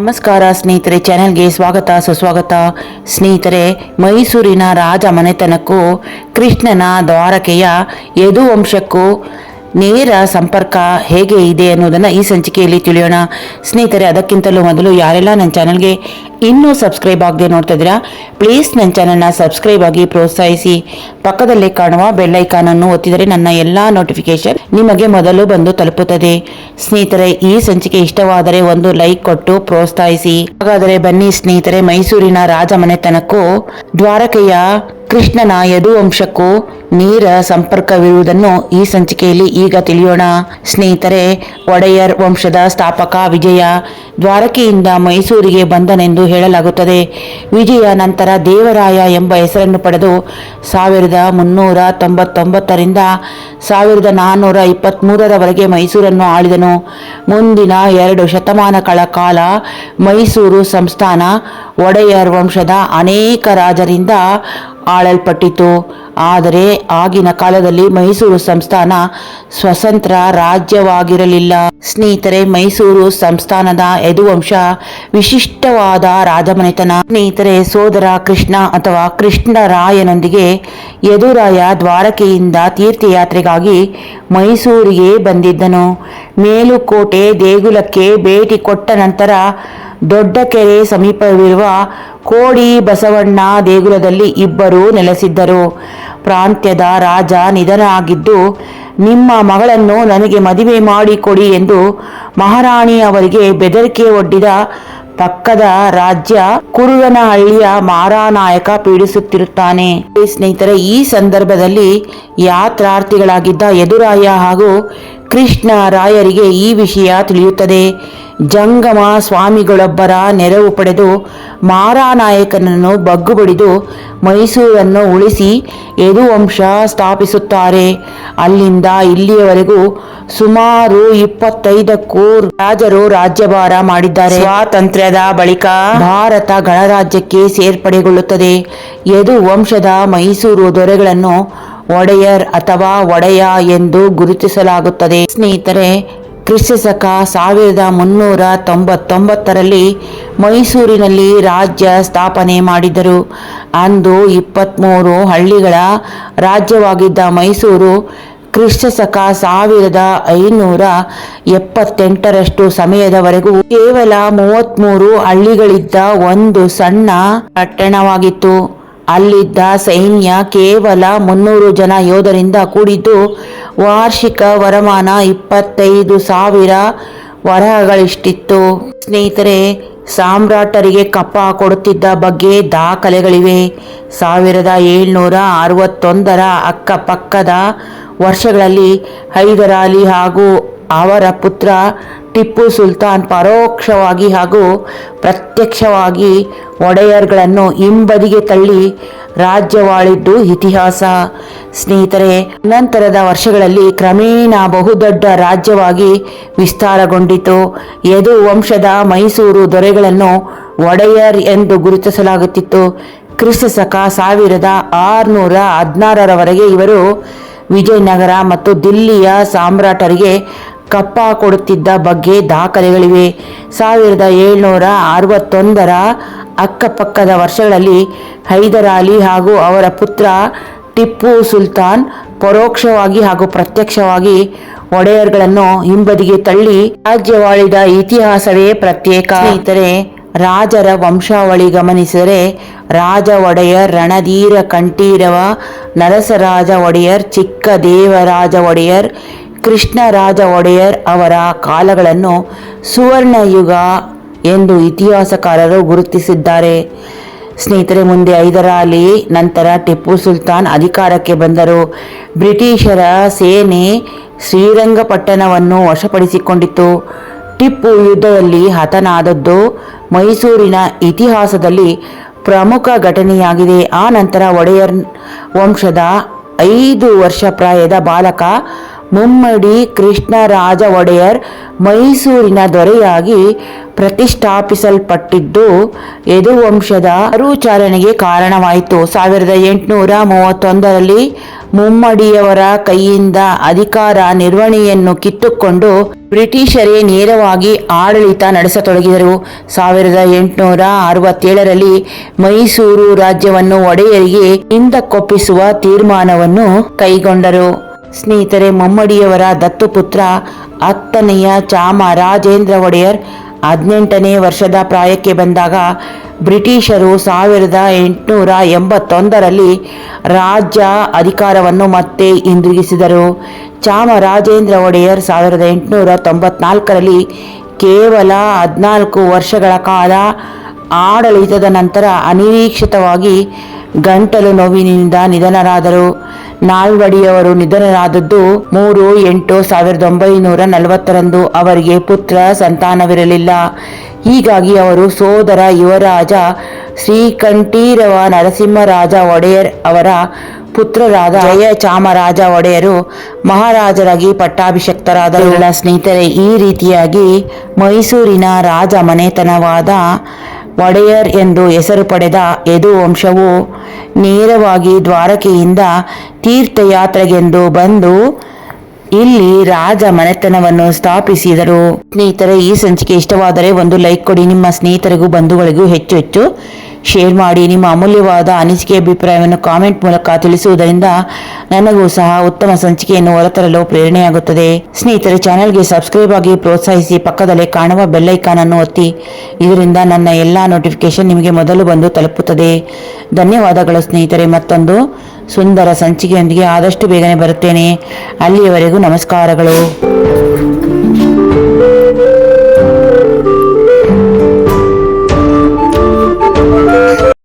ನಮಸ್ಕಾರ ಸ್ನೇಹಿತರೆ ಚಾನೆಲ್ಗೆ ಸ್ವಾಗತ ಸುಸ್ವಾಗತ. ಸ್ನೇಹಿತರೆ ಮೈಸೂರಿನ ರಾಜ ಮನೆತನಕ್ಕೂ ಕೃಷ್ಣನ ದ್ವಾರಕೆಯ ಯದುವಂಶಕ್ಕೂ ನೇರ ಸಂಪರ್ಕ ಹೇಗೆ ಇದೆ ಅನ್ನೋದನ್ನು ಈ ಸಂಚಿಕೆಯಲ್ಲಿ ತಿಳಿಯೋಣ. ಸ್ನೇಹಿತರೆ, ಅದಕ್ಕಿಂತಲೂ ಮೊದಲು ಯಾರೆಲ್ಲ ನನ್ನ ಚಾನಲ್ಗೆ ಇನ್ನೂ ಸಬ್ಸ್ಕ್ರೈಬ್ ಆಗದೆ ನೋಡ್ತಾ ಇದ್ದೀರಾ, ಪ್ಲೀಸ್ ನನ್ನ ಚಾನಲ್ನ ಸಬ್ಸ್ಕ್ರೈಬ್ ಆಗಿ ಪ್ರೋತ್ಸಾಹಿಸಿ. ಪಕ್ಕದಲ್ಲೇ ಕಾಣುವ ಬೆಲ್ ಐಕಾನನ್ನು ಒತ್ತಿದರೆ ನನ್ನ ಎಲ್ಲ ನೋಟಿಫಿಕೇಶನ್ ನಿಮಗೆ ಮೊದಲು ಬಂದು ತಲುಪುತ್ತದೆ. ಸ್ನೇಹಿತರೆ, ಈ ಸಂಚಿಕೆ ಇಷ್ಟವಾದರೆ ಒಂದು ಲೈಕ್ ಕೊಟ್ಟು ಪ್ರೋತ್ಸಾಹಿಸಿ. ಹಾಗಾದರೆ ಬನ್ನಿ ಸ್ನೇಹಿತರೆ, ಮೈಸೂರಿನ ರಾಜಮನೆತನಕ್ಕೂ ದ್ವಾರಕೆಯ ಕೃಷ್ಣನ ಯದುವಂಶಕ್ಕೂ ನೇರ ಸಂಪರ್ಕವಿರುವುದನ್ನು ಈ ಸಂಚಿಕೆಯಲ್ಲಿ ಈಗ ತಿಳಿಯೋಣ. ಸ್ನೇಹಿತರೆ, ಒಡೆಯರ್ ವಂಶದ ಸ್ಥಾಪಕ ವಿಜಯ ದ್ವಾರಕೆಯಿಂದ ಮೈಸೂರಿಗೆ ಬಂದನೆಂದು ಹೇಳಲಾಗುತ್ತದೆ. ವಿಜಯ ನಂತರ ದೇವರಾಯ ಎಂಬ ಹೆಸರನ್ನು ಪಡೆದು ಸಾವಿರದ ಮುನ್ನೂರ ತೊಂಬತ್ತೊಂಬತ್ತರಿಂದ ಸಾವಿರದ ನಾನ್ನೂರ ಇಪ್ಪತ್ತ್ಮೂರರವರೆಗೆ ಮೈಸೂರನ್ನು ಆಳಿದನು. ಮುಂದಿನ ಎರಡು ಶತಮಾನಗಳ ಕಾಲ ಮೈಸೂರು ಸಂಸ್ಥಾನ ಒಡೆಯರ್ ವಂಶದ ಅನೇಕ ರಾಜರಿಂದ ಆಳಲ್ಪಟ್ಟಿತು. ಆದರೆ ಆಗಿನ ಕಾಲದಲ್ಲಿ ಮೈಸೂರು ಸಂಸ್ಥಾನ ಸ್ವತಂತ್ರ ರಾಜ್ಯವಾಗಿರಲಿಲ್ಲ. ಸ್ನೇಹಿತರೆ, ಮೈಸೂರು ಸಂಸ್ಥಾನದ ಯದುವಂಶ ವಿಶಿಷ್ಟವಾದ ರಾಜಮನೆತನ. ಸ್ನೇಹಿತರೆ, ಸೋದರ ಕೃಷ್ಣ ಅಥವಾ ಕೃಷ್ಣರಾಯನೊಂದಿಗೆ ಯದುರಾಯ ದ್ವಾರಕೆಯಿಂದ ತೀರ್ಥಯಾತ್ರೆಗಾಗಿ ಮೈಸೂರಿಗೆ ಬಂದಿದ್ದನು. ಮೇಲುಕೋಟೆ ದೇಗುಲಕ್ಕೆ ಭೇಟಿ ಕೊಟ್ಟ ನಂತರ ದೊಡ್ಡ ಕೆರೆ ಸಮೀಪವಿರುವ ಕೋಡಿ ಬಸವಣ್ಣ ದೇಗುಲದಲ್ಲಿ ಇಬ್ಬರು ನೆಲೆಸಿದ್ದರು. ಪ್ರಾಂತ್ಯದ ರಾಜ ನಿಧನ ಆಗಿದ್ದು ನಿಮ್ಮ ಮಗಳನ್ನು ನನಗೆ ಮದುವೆ ಮಾಡಿಕೊಡಿ ಎಂದು ಮಹಾರಾಣಿ ಅವರಿಗೆ ಬೆದರಿಕೆ ಒಡ್ಡಿದ ಪಕ್ಕದ ರಾಜ್ಯ ಕುರುವನಹಳ್ಳಿಯ ಮಾರಾನಾಯಕ ಪೀಡಿಸುತ್ತಿರುತ್ತಾನೆ. ಸ್ನೇಹಿತರೆ, ಈ ಸಂದರ್ಭದಲ್ಲಿ ಯಾತ್ರಾರ್ಥಿಗಳಾಗಿದ್ದ ಯದುರಾಯ ಹಾಗೂ ಕೃಷ್ಣ ರಾಯರಿಗೆ ಈ ವಿಷಯ ತಿಳಿಯುತ್ತದೆ. ಜಂಗಮ ಸ್ವಾಮಿಗಳೊಬ್ಬರ ನೆರವು ಪಡೆದು ಮಾರಾನಾಯಕನನ್ನು ಬಗ್ಗುಬಡಿದು ಮೈಸೂರನ್ನು ಉಳಿಸಿ ಯದುವಂಶ ಸ್ಥಾಪಿಸುತ್ತಾರೆ. ಅಲ್ಲಿಂದ ಇಲ್ಲಿಯವರೆಗೂ ಸುಮಾರು ಇಪ್ಪತ್ತೈದಕ್ಕೂ ರಾಜರು ರಾಜ್ಯಭಾರ ಮಾಡಿದ್ದಾರೆ. ಸ್ವಾತಂತ್ರ್ಯದ ಬಳಿಕ ಭಾರತ ಗಣರಾಜ್ಯಕ್ಕೆ ಸೇರ್ಪಡೆಗೊಳ್ಳುತ್ತದೆ. ಯದುವಂಶದ ಮೈಸೂರು ದೊರೆಗಳನ್ನು ಒಡೆಯರ್ ಅಥವಾ ಒಡೆಯ ಎಂದು ಗುರುತಿಸಲಾಗುತ್ತದೆ. ಸ್ನೇಹಿತರೆ ಕ್ರಿಸ್ತಶಕ ಸಾವಿರದ ಮುನ್ನೂರ ತೊಂಬತ್ತೊಂಬತ್ತರಲ್ಲಿ ಮೈಸೂರಿನಲ್ಲಿ ರಾಜ್ಯ ಸ್ಥಾಪನೆ ಮಾಡಿದರು. ಅಂದು ಇಪ್ಪತ್ತ್ಮೂರು ಹಳ್ಳಿಗಳ ರಾಜ್ಯವಾಗಿದ್ದ ಮೈಸೂರು ಕ್ರಿಸ್ತಶಕ ಸಾವಿರದ ಐನೂರ ಎಪ್ಪತ್ತೆಂಟರಷ್ಟು ಸಮಯದವರೆಗೂ ಕೇವಲ ಮೂವತ್ತ್ಮೂರು ಹಳ್ಳಿಗಳಿದ್ದ ಒಂದು ಸಣ್ಣ ಪಟ್ಟಣವಾಗಿತ್ತು. ಅಲ್ಲಿದ್ದ ಸೈನ್ಯ ಕೇವಲ ಮುನ್ನೂರು ಜನ ಯೋಧರಿಂದ ಕೂಡಿದ್ದು, ವಾರ್ಷಿಕ ವರಮಾನ ಇಪ್ಪತ್ತೈದು ಸಾವಿರ ವರಹಗಳಿಷ್ಟಿತ್ತು. ಸ್ನೇಹಿತರೆ, ಸಾಮ್ರಾಟರಿಗೆ ಕಪ್ಪ ಕೊಡುತ್ತಿದ್ದ ಬಗ್ಗೆ ದಾಖಲೆಗಳಿವೆ. ಸಾವಿರದ ಏಳ್ನೂರ ಅರವತ್ತೊಂದರ ಅಕ್ಕಪಕ್ಕದ ವರ್ಷಗಳಲ್ಲಿ ಹೈದರಾಲಿ ಹಾಗೂ ಅವರ ಪುತ್ರ ಟಿಪ್ಪು ಸುಲ್ತಾನ್ ಪರೋಕ್ಷವಾಗಿ ಹಾಗೂ ಪ್ರತ್ಯಕ್ಷವಾಗಿ ಒಡೆಯರ್ಗಳನ್ನು ಹಿಂಬದಿಗೆ ತಳ್ಳಿ ರಾಜ್ಯವಾಳಿದ್ದು ಇತಿಹಾಸ. ಸ್ನೇಹಿತರೆ, ನಂತರದ ವರ್ಷಗಳಲ್ಲಿ ಕ್ರಮೇಣ ಬಹುದೊಡ್ಡ ರಾಜ್ಯವಾಗಿ ವಿಸ್ತಾರಗೊಂಡಿತು. ಯದು ವಂಶದ ಮೈಸೂರು ದೊರೆಗಳನ್ನು ಒಡೆಯರ್ ಎಂದು ಗುರುತಿಸಲಾಗುತ್ತಿತ್ತು. ಕ್ರಿಸ್ತಶಕ ಸಾವಿರದ ಆರುನೂರ ಹದಿನಾರರವರೆಗೆ ಇವರು ವಿಜಯನಗರ ಮತ್ತು ದಿಲ್ಲಿಯ ಸಾಮ್ರಾಟರಿಗೆ ಕಪ್ಪ ಕೊಡುತ್ತಿದ್ದ ಬಗ್ಗೆ ದಾಖಲೆಗಳಿವೆ. ಸಾವಿರದ ಏಳ್ನೂರ ಅರವತ್ತೊಂದರ ಅಕ್ಕಪಕ್ಕದ ವರ್ಷಗಳಲ್ಲಿ ಹೈದರಾಲಿ ಹಾಗೂ ಅವರ ಪುತ್ರ ಟಿಪ್ಪು ಸುಲ್ತಾನ್ ಪರೋಕ್ಷವಾಗಿ ಹಾಗೂ ಪ್ರತ್ಯಕ್ಷವಾಗಿ ಒಡೆಯರ್ಗಳನ್ನು ಹಿಂಬದಿಗೆ ತಳ್ಳಿ ರಾಜ್ಯವಾಳಿದ ಇತಿಹಾಸವೇ ಪ್ರತ್ಯೇಕ. ಇತರೆ ರಾಜರ ವಂಶಾವಳಿ ಗಮನಿಸಿದರೆ ರಾಜ ಒಡೆಯರ್ ರಣಧೀರ ಕಂಠೀರವ ನರಸರಾಜ ಒಡೆಯರ್, ಚಿಕ್ಕ ದೇವರಾಜ ಒಡೆಯರ್ ಕೃಷ್ಣರಾಜ ಒಡೆಯರ್ ಅವರ ಕಾಲಗಳನ್ನು ಸುವರ್ಣಯುಗ ಎಂದು ಇತಿಹಾಸಕಾರರು ಗುರುತಿಸಿದ್ದಾರೆ. ಸ್ನೇಹಿತರೆ, ಮುಂದೆ ಹೈದರಾಲಿ ನಂತರ ಟಿಪ್ಪು ಸುಲ್ತಾನ್ ಅಧಿಕಾರಕ್ಕೆ ಬಂದರು. ಬ್ರಿಟಿಷರ ಸೇನೆ ಶ್ರೀರಂಗಪಟ್ಟಣವನ್ನು ವಶಪಡಿಸಿಕೊಂಡಿತು ಟಿಪ್ಪು ಯುದ್ಧದಲ್ಲಿ ಹತನಾದದ್ದು ಮೈಸೂರಿನ ಇತಿಹಾಸದಲ್ಲಿ ಪ್ರಮುಖ ಘಟನೆಯಾಗಿದೆ. ಆ ನಂತರ ಒಡೆಯರ್ ವಂಶದ ಐದು ವರ್ಷ ಪ್ರಾಯದ ಬಾಲಕ ಮುಮ್ಮಡಿ ಕೃಷ್ಣರಾಜ ಒಡೆಯರ್ ಮೈಸೂರಿನ ದೊರೆಯಾಗಿ ಪ್ರತಿಷ್ಠಾಪಿಸಲ್ಪಟ್ಟಿದ್ದು ಯದುವಂಶದ ಮರುಚಾರಣೆಗೆ ಕಾರಣವಾಯಿತು. ಸಾವಿರದ ಎಂಟುನೂರ ಮೂವತ್ತೊಂದರಲ್ಲಿ ಮುಮ್ಮಡಿಯವರ ಕೈಯಿಂದ ಅಧಿಕಾರ ನಿರ್ವಹಣೆಯನ್ನು ಕಿತ್ತುಕೊಂಡು ಬ್ರಿಟಿಷರೇ ನೇರವಾಗಿ ಆಡಳಿತ ನಡೆಸತೊಡಗಿದರು. ಸಾವಿರದ ಎಂಟುನೂರ ಅರವತ್ತೇಳರಲ್ಲಿ ಮೈಸೂರು ರಾಜ್ಯವನ್ನು ಒಡೆಯರಿಗೆ ಹಿಂದಕ್ಕೊಪ್ಪಿಸುವ ತೀರ್ಮಾನವನ್ನು ಕೈಗೊಂಡರು. ಸ್ನೇಹಿತರೆ, ಮಮ್ಮಡಿಯವರ ದತ್ತುಪುತ್ರ ಹತ್ತನೆಯ ಚಾಮರಾಜೇಂದ್ರ ಒಡೆಯರ್ ಹದಿನೆಂಟನೇ ವರ್ಷದ ಪ್ರಾಯಕ್ಕೆ ಬಂದಾಗ ಬ್ರಿಟಿಷರು ಸಾವಿರದ ಎಂಟುನೂರ ಎಂಬತ್ತೊಂದರಲ್ಲಿ ರಾಜ್ಯ ಅಧಿಕಾರವನ್ನು ಮತ್ತೆ ಹಿಂದಿರುಗಿಸಿದರು. ಚಾಮರಾಜೇಂದ್ರ ಒಡೆಯರ್ ಸಾವಿರದ ಎಂಟುನೂರ ತೊಂಬತ್ನಾಲ್ಕರಲ್ಲಿ ಕೇವಲ ಹದಿನಾಲ್ಕು ವರ್ಷಗಳ ಕಾಲ ಆಡಳಿತದ ನಂತರ ಅನಿರೀಕ್ಷಿತವಾಗಿ ಗಂಟಲು ನೋವಿನಿಂದ ನಿಧನರಾದರು. ನಾಲ್ವಡಿಯವರು ನಿಧನರಾದದ್ದು ಮೂರು, ಎಂಟು, ಸಾವಿರದ ಒಂಬೈನೂರ ನಲವತ್ತರಂದು ಅವರಿಗೆ ಪುತ್ರ ಸಂತಾನವಿರಲಿಲ್ಲ. ಹೀಗಾಗಿ ಅವರು ಸೋದರ ಯುವರಾಜ ಶ್ರೀಕಂಠೀರವ ನರಸಿಂಹರಾಜ ಒಡೆಯರ್ ಅವರ ಪುತ್ರರಾದ ಜಯ ಚಾಮರಾಜ ಒಡೆಯರು ಮಹಾರಾಜರಾಗಿ ಪಟ್ಟಾಭಿಷಕ್ತರಾದ ಸ್ನೇಹಿತರೆ, ಈ ರೀತಿಯಾಗಿ ಮೈಸೂರಿನ ರಾಜ ಮನೆತನವಾದ ಒಡೆಯರ್ ಎಂದು ಹೆಸರು ಪಡೆದ ಯದು ವಂಶವು ನೇರವಾಗಿ ದ್ವಾರಕೆಯಿಂದ ತೀರ್ಥಯಾತ್ರೆಗೆಂದು ಬಂದು ಇಲ್ಲಿ ರಾಜ ಮನೆತನವನ್ನು ಸ್ಥಾಪಿಸಿದರು. ಸ್ನೇಹಿತರೆ, ಈ ಸಂಚಿಕೆ ಇಷ್ಟವಾದರೆ ಒಂದು ಲೈಕ್ ಕೊಡಿ. ನಿಮ್ಮ ಸ್ನೇಹಿತರಿಗೂ, ಬಂಧುಗಳಿಗೂ ಹೆಚ್ಚು ಹೆಚ್ಚು ಶೇರ್ ಮಾಡಿ ನಿಮ್ಮ ಅಮೂಲ್ಯವಾದ ಅನಿಸಿಕೆ ಅಭಿಪ್ರಾಯವನ್ನು ಕಾಮೆಂಟ್ ಮೂಲಕ ತಿಳಿಸುವುದರಿಂದ ನನಗೂ ಸಹ ಉತ್ತಮ ಸಂಚಿಕೆಯನ್ನು ಹೊರತರಲು ಪ್ರೇರಣೆಯಾಗುತ್ತದೆ. ಸ್ನೇಹಿತರೆ, ಚಾನೆಲ್ಗೆ ಸಬ್ಸ್ಕ್ರೈಬ್ ಆಗಿ ಪ್ರೋತ್ಸಾಹಿಸಿ ಪಕ್ಕದಲ್ಲೇ ಕಾಣುವ ಬೆಲ್ಲೈಕಾನ್ ಅನ್ನು ಒತ್ತಿ, ಇದರಿಂದ ನನ್ನ ಎಲ್ಲ ನೋಟಿಫಿಕೇಶನ್ ನಿಮಗೆ ಮೊದಲು ಬಂದು ತಲುಪುತ್ತದೆ. ಧನ್ಯವಾದಗಳು ಸ್ನೇಹಿತರೆ, ಮತ್ತೊಂದು ಸುಂದರ ಸಂಚಿಕೆಯೊಂದಿಗೆ ಆದಷ್ಟು ಬೇಗನೆ ಬರುತ್ತೇನೆ. ಅಲ್ಲಿಯವರೆಗೂ ನಮಸ್ಕಾರಗಳು.